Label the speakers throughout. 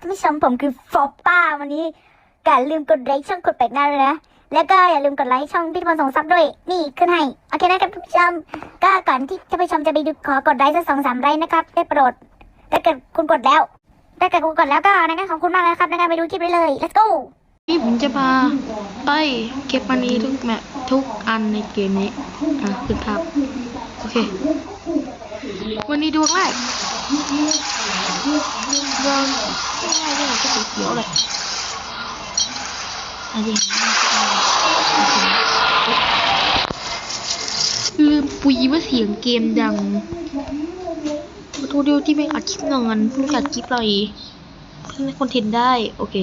Speaker 1: ท่านผู้ชมผมคือฟอปป้าวันนี้อย่าลืมกดไลค์ช่องกดแปลกหน้าเลยนะ แล้วก็อย่าลืมกดไลค์ช่องพี่พลสงซับด้วย นี่ขึ้นให้ โอเคนะครับท่านผู้ชม ก็ก่อนที่ท่านผู้ชมจะไปดูขอกดไลค์สักสองสามไลค์นะครับได้โปรดถ้าเกิดคุณกดแล้ว ถ้าเกิดคุณกดแล้วก็นะครับขอบคุณมากเลยครับนะครับไปดูคลิปได้เลย let's go
Speaker 2: นี่ผมจะมาไปเก็บมันนี้ทุกแมปทุกอันในเกมนี้ อะขึ้นภาพโอเค วันนี้ดวงแรกดวง ง่ายๆเลยก็สีเขียวเลยอันนี้ลืมปุยว่าเสียงเกมดังมาดูดูที่ไม่อัดคลิปนอนเพิ่งอัดคลิปอะไรเพิ่งได้คอนเทนต์ได้ โอเค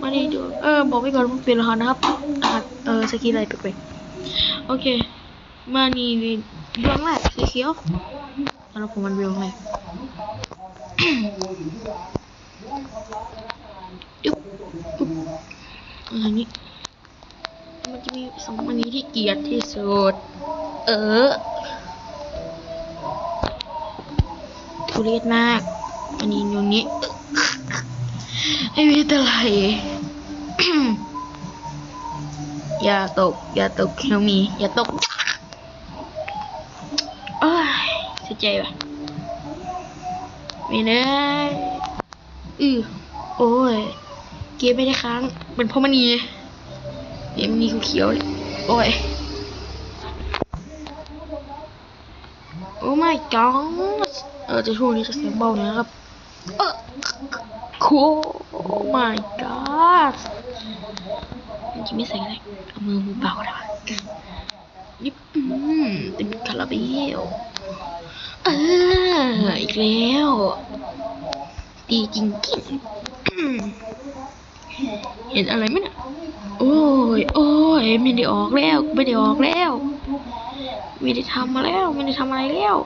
Speaker 2: มาดีดูเออ บอกไว้ก่อนว่าเปลี่ยนรหัสนะครับรหัสเออสกีอะไรแปลกๆโอเค มานี่นี่ดวงแรกสีเขียวสำหรับผมมันดวงแรก จุ๊บจุ๊บอันนี้มันจะมีสองอันนี้ที่เกียดที่สุด เออทุเรศมาก อันนี้ตรงนี้ไม่มีอะไรอย่าตก อย่าตกเฮลมี อย่าตกโอ้ยเสียใจว่ะไม่ได้ อือโอ้ย เกมไม่ได้ค้าง เป็นเพราะมันนีเนี่ยมันนีเขียวๆโอ้ย โอ้ my god เออจะช่วงนี้จะเสียงเบาหน่อยนะครับเออโอ้ my god มันจะไม่ใส่อะไรเอามือมือเบาเลยวะนี่อืมเต็มคาราเบลเอออีกแล้ว ดีจริงจริงเห็นอะไรไหมน่ะโอ้ย โอ้ย ไม่ได้ออกแล้ว ไม่ได้ออกแล้ว ไม่ได้ทำมาแล้ว ไม่ได้ทำอะไรแล้ว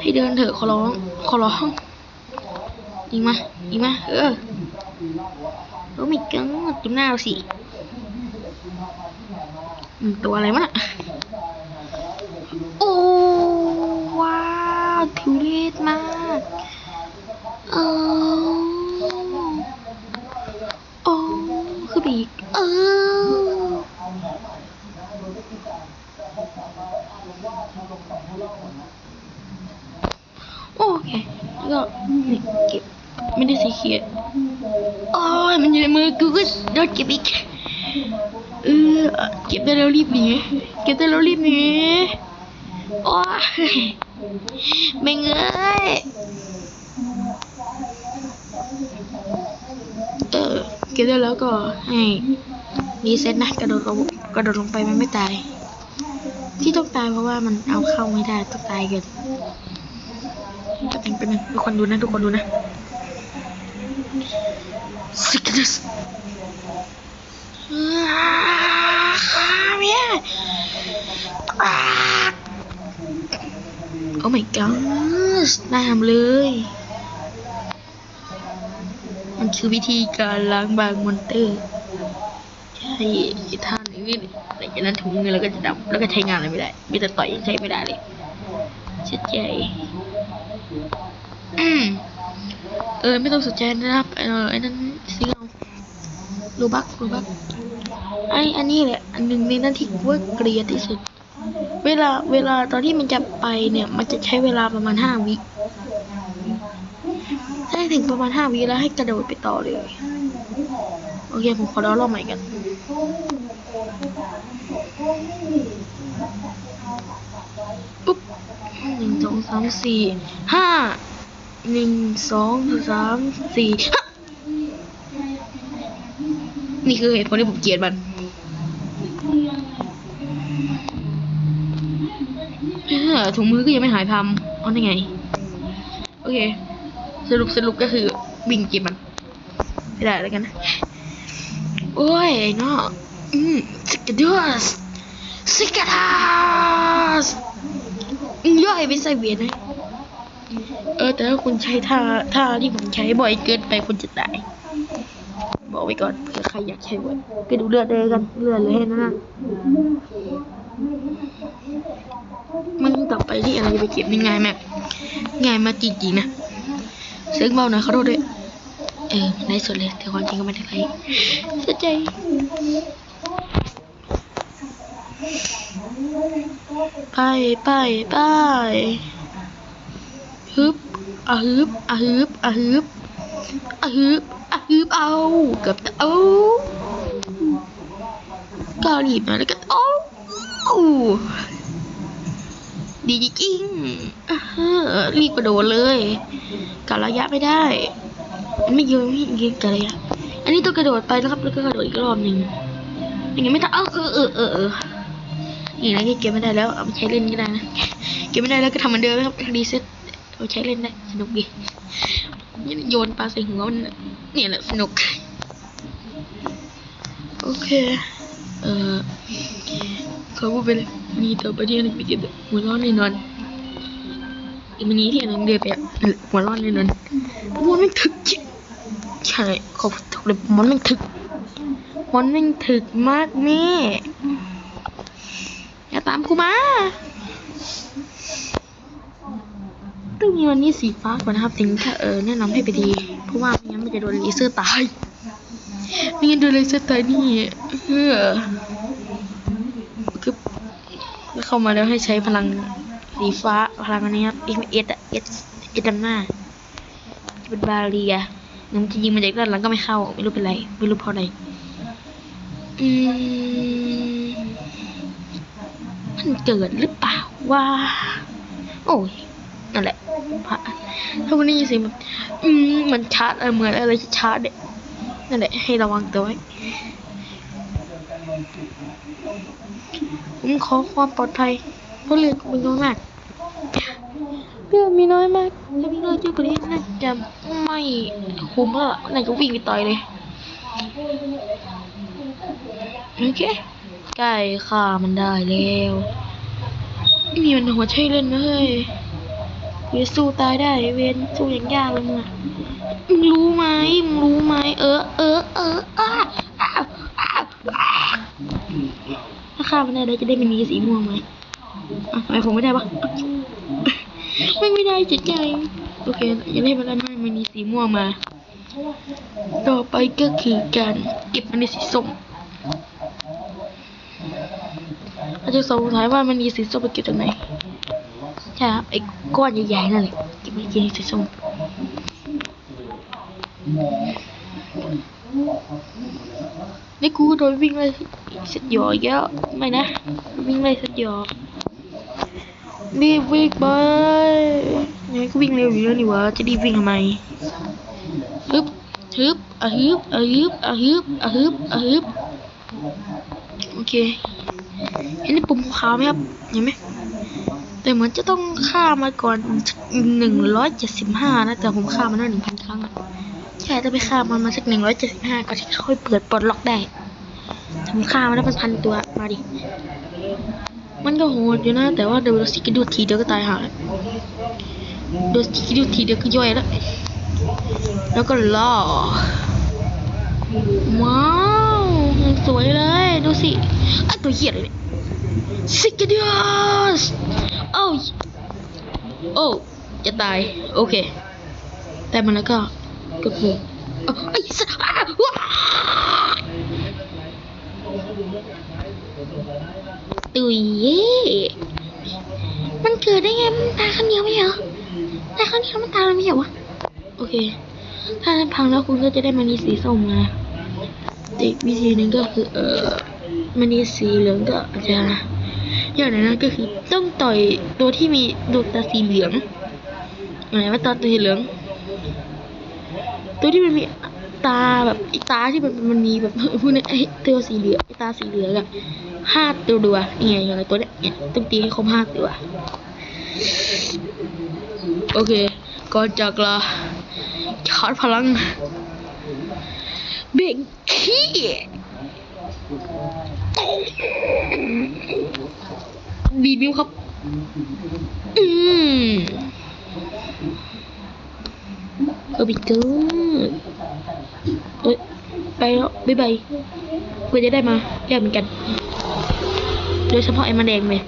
Speaker 2: ให้เดินเถอะขอร้อง ขอร้องยิงมายิงมา เออโอ้ไม่กังจุ่มหน้าเราสิตัวอะไรวะน่ะโอ้ว้าวทุเรศมาก เออโอ้คือบีกเออโอเคแล้วก็นี่เก็บไม่ได้สีเขียวโอ้ยมันอยู่ในมือกูก็โดนเก็บอีกเออเก็บได้แล้วรีบหนีเก็บได้แล้วรีบหนีโอ้ยไม่เงยเออเก็บได้แล้วก็ให้รีเซ็ตนะกระโดดลงกระโดดลงไปมันไม่ตาย ที่ต้องตายเพราะว่ามันเอาเข้าไม่ได้ต้องตายเกินแป๊บนึงแป๊บนึงทุกคนดูนะทุกคนดูนะสิกนัสเมียโอ้ my god น่าทำเลย คือวิธีการล้างบางมอนเตอร์ใช่ท่านี้นี่แต่จากนั้นถุงเงินแล้วก็จะดำแล้วก็ใช้งานอะไรไม่ได้มีแต่ต่อยใช้ไม่ได้เลยเสียใจเออไม่ต้องสนใจนะครับเออไอ้นั้นซื้อเอารูบักรูบักไออันนี้แหละอันหนึ่งในนั้นที่กูว่าเกลียดที่สุด เวลาเวลาตอนที่มันจะไปเนี่ย มันจะใช้เวลาประมาณห้าวิ ถึงประมาณห้าวิแล้วให้กระโดดไปต่อเลย โอเค ผมขอเล่ารอบใหม่กัน ปุ๊บหนึ่งสองสามสี่ห้าหนึ่งสองสามสี่นี่คือเหตุผลที่ผมเกลียดมันถุงมือก็ยังไม่หายทำเอาได้ไง โอเค สรุปสรุปก็คือวิ่งเก็บมันไม่ได้แล้วกันนะโอ้ยเนาะอืมสกัดดัสสกัดดัสย่อยไปใส่เวียนนะเออแต่ถ้าคุณใช้ท่าท่าที่ผมใช้บ่อยเกินไปคุณจะตายบอกไว้ก่อนเผื่อใครอยากใช้บ่อยไปดูเลือดเลยกันเลือดเลยให้นั่นะมันต่อไปที่อะไรไปเก็บยังไงแม็กง่ายมากจริงๆนะ เสียงเบาหน่อยขอโทษด้วยเออในสุดเลยแต่ความจริงก็ไม่ได้ไรเสียใจไปไปไปฮึบอะฮึบอะฮึบอะฮึบอะฮึบอะฮึบเอาเกือบจะเอาก็รีบมาแล้วก็โอ้ ดีจริงๆอ่าฮะรีบกระโดดเลยกะระยะไม่ได้ ไม่ยืนไม่ยืนกะระยะ อันนี้ต้องกระโดดไปนะครับ แล้วก็กระโดดอีกรอบหนึ่งอย่างงี้ไม่ทันเออเออเออเออเออนี่นะเก็บไม่ได้แล้วเอาไปใช้เล่นก็ได้นะเก็บไม่ได้แล้วก็ทำเหมือนเดิมนะครับรีเซ็ตเอาใช้เล่นได้สนุกดีนี่โยนปลาใส่หัวมันเนี่ยแหละสนุกโอเคเอ่อเขาพูดไปเลย มีต่อปที่อันนี้ไปเก็บหัวร้อนแน่นอนอีมันนี้ที่นนั้นเดือไปหัวร้อนแน่นอนมันไม่ถึกใช่เขาถูกเลยมันไม่ถึกมันไม่ถึกมากแม่อย่าตามกูมาต้องมีวันนี้สีฟ้าก่อนนะครับถึงถ้าเออแนะนำให้ไปดี เพราะว่าไม่งั้นมันจะโดนเลเซอร์ตายไม่งั้นโดนเลเซอร์ตายนี่เออ เข้ามาแล้วให้ใช้พลังสีฟ้าพลังอันนี้ครับ M S อะ S S ดำหน้าเป็นบาเรียมันจะยิงมาจากด้านหลังก็ไม่เข้า ไม่รู้เป็นไร ไม่รู้เพราะอะไรอืมมันเกิดหรือเปล่าว่า โอ้ยนั่นแหละพระถ้าวันนี้ยินเสียงแบบอืมมันชาร์จเหมือนอะไรชาร์จเนี่ยนั่นแหละให้ระวังตัวไว้ ผมขอความปลอดภัยเพราะเรือมีน้อยมากเรือมีน้อยมากถ้ามีน้อยเยอะกว่านี้น่าจะไม่คุ้มแล้วล่ะน่าจะวิ่งไปต่อยเลยโอเคใกล้ฆ่ามันได้แล้วนี่มันหัวใช่เล่นนะเฮ้ยเวยสู้ตายได้เวนสู้อย่างยากเลยมึงอะมึงรู้ไหมมึงรู้ไหมเออเออเอออ้าอ้าวอ้าวอ้าวถ้า ฆ่ามันได้เราจะได้มินีสีม่วงไหมอะทำไมผมไม่ได้วะไม่ไม่ได้จิตใจโอเคอยังได้มาแล้วให้มินีสีม่วงมา ต่อไปก็คือการเก็บมินีสีส้มอาจจะสงสัยว่ามันมีสีส้มไปเก็บจากไหนใช่ครับไอ้ก้อนใหญ่ๆนั่นแหละเก็บไว้กินสีส้มนี่กูโดนวิ่งไล่ สัตว์หยอกเยอะไม่นะ วิ่งไล่สัตว์หยอกรีบวิ่งไปยังไงก็วิ่งเร็วอยู่แล้วนี่วะจะรีบวิ่งทำไมฮึบฮึบอะฮึบอะฮึบอะฮึบอะฮึบอะฮึบโอเคเห็นปุ่มขาวไหมครับเห็นไหมแต่เหมือนจะต้องฆ่ามาก่อนหนึ่งร้อยเจ็ดสิบห้านะ แต่ผมฆ่ามันได้หนึ่งพันครั้ง ใช่ต้องไปฆ่ามันมาสักหนึ่งร้อยเจ็ดสิบห้าก่อนที่จะค่อยเปิดปลดล็อกได้ แต่ผมฆ่ามันได้เป็นพันตัว มาดิ มันก็โหดอยู่นะ แต่ว่าเดี๋ยวเราสิกระดูทีเดียวก็ตายหาดนสิกระดูทีเดียวก็ย่อยแล้ว แล้วก็ล่อ ว้าว สวยเลย ดูสิอะตัวเหี้ยเลยเนี่ยสิกเดียสโอ้ยโอ้จะตาย โอเค แต่มันแล้วก็กดปุ่มเอไอ้สัสอ้าวว้า ตุยเย่มันเกิดได้ไง มันตายครั้งเดียวไม่เหรอตายครั้งเดียวมันตายแล้วไม่เหรอวะ โอเค ถ้าพังแล้วคุณก็จะได้มานีสีส้มมาอีกวิธีหนึ่งก็คือ เอ่อมันนีสีเหลืองก็อาจจะอย่างนั้นก็คือต้องต่อยตัวที่มีดวงตาสีเหลืองหมายว่าตาตัวสีเหลือง ตัวที่มันมี ตาแบบไอตาที่มันมันมีแบบพวกนี้ไอ้ตัวสีเหลืองไอตาสีเหลืองอะห้าตัวดัวนี่ไงอย่างไรตัวเนี้ยต้องตีให้ครบห้าตัวโอเค ก่อนจากลาชาร์จพลังเบรกขี้ดีดนิ้วครับ อืมเออบิ เอ้ย ไปแล้วบ๊ายบายกูจะได้มาแยกเหมือนกัน โดยเฉพาะไอ้มาแดงเลย